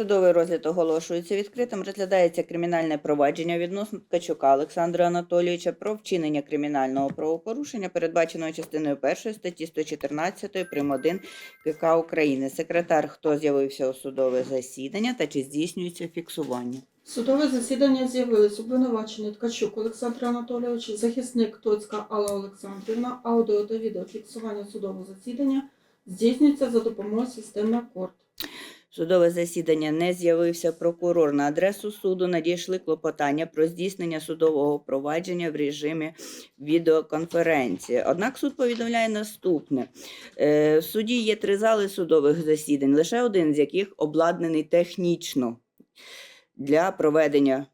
Судовий розгляд оголошується відкритим. Розглядається кримінальне провадження відносно Ткачука Олександра Анатолійовича про вчинення кримінального правопорушення, передбаченого частиною 1 статті 114 прим. 1 КК України. Секретар, хто з'явився у судове засідання та чи здійснюється фіксування? Судове засідання з'явились обвинувачений Ткачук Олександр Анатолійович, захисник Тоцька Алла Олександрівна, аудіо та відео фіксування судового засідання здійснюється за допомогою системи АКОРД. Судове засідання не з'явився прокурор. На адресу суду надійшли клопотання про здійснення судового провадження в режимі відеоконференції. Однак суд повідомляє наступне: Е, в суді є три зали судових засідань, лише один з яких обладнаний технічно для проведення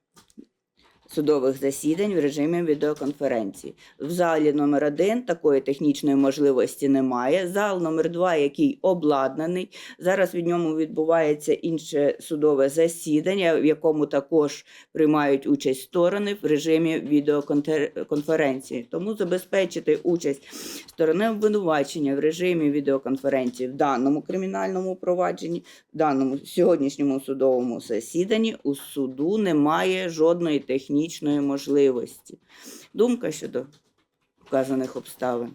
судових засідань в режимі відеоконференції. В залі номер один такої технічної можливості немає. Зал номер два, який обладнаний. Зараз від ньому відбувається інше судове засідання, в якому також приймають участь сторони в режимі відеоконференції. Тому забезпечити участь сторони обвинувачення в режимі відеоконференції в даному кримінальному провадженні, в даному сьогоднішньому судовому засіданні у суду немає жодної технічної можливості. Думка щодо вказаних обставин.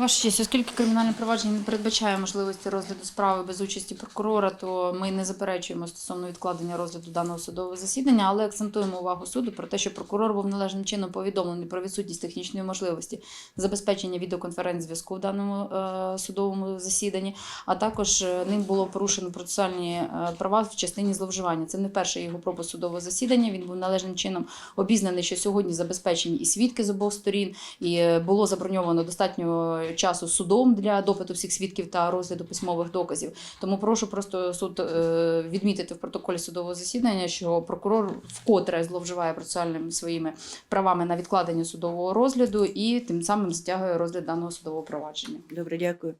Ваша честь, оскільки кримінальне провадження не передбачає можливості розгляду справи без участі прокурора, то ми не заперечуємо стосовно відкладення розгляду даного судового засідання, але акцентуємо увагу суду про те, що прокурор був належним чином повідомлений про відсутність технічної можливості забезпечення відеоконференц-зв'язку в даному е, судовому засіданні, а також е, ним було порушено процесуальні е, права в частині зловживання. Це не перший його пропуск судового засідання. Він був належним чином обізнаний, що сьогодні забезпечені і свідки з обох сторін, і було заброньовано достатньо часу судом для допиту всіх свідків та розгляду письмових доказів. Тому прошу просто суд е, відмітити в протоколі судового засідання, що прокурор вкотре зловживає процесуальними своїми правами на відкладення судового розгляду і тим самим стягує розгляд даного судового провадження. Добре, дякую.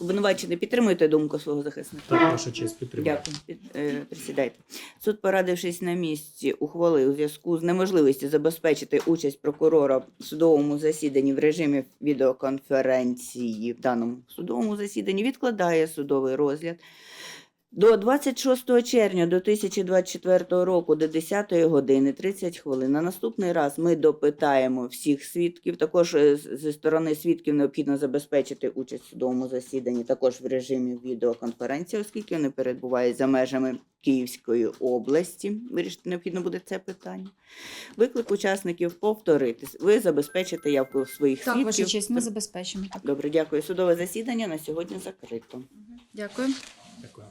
Обвинувачений, підтримуєте думку свого захисника? Так, ваша честь підтримує. Дякую. Під, е, присідайте. Суд, порадившись на місці, ухвалив у зв'язку з неможливістю забезпечити участь прокурора в судовому засіданні в режимі відеоконференції в даному судовому засіданні, відкладає судовий розгляд. До 26 червня 2024 року до 10 години 30 хвилин. На наступний раз ми допитаємо всіх свідків. Також е, з- зі сторони свідків необхідно забезпечити участь в судовому засіданні, також в режимі відеоконференції, оскільки вони перебувають за межами Київської області. Вирішити необхідно буде це питання. Виклик учасників повторитись. Ви забезпечите явку своїх Так, свідків. ваша честь, ми забезпечимо. Так. Добре, дякую. Судове засідання на сьогодні закрито. Дякую. Дякую.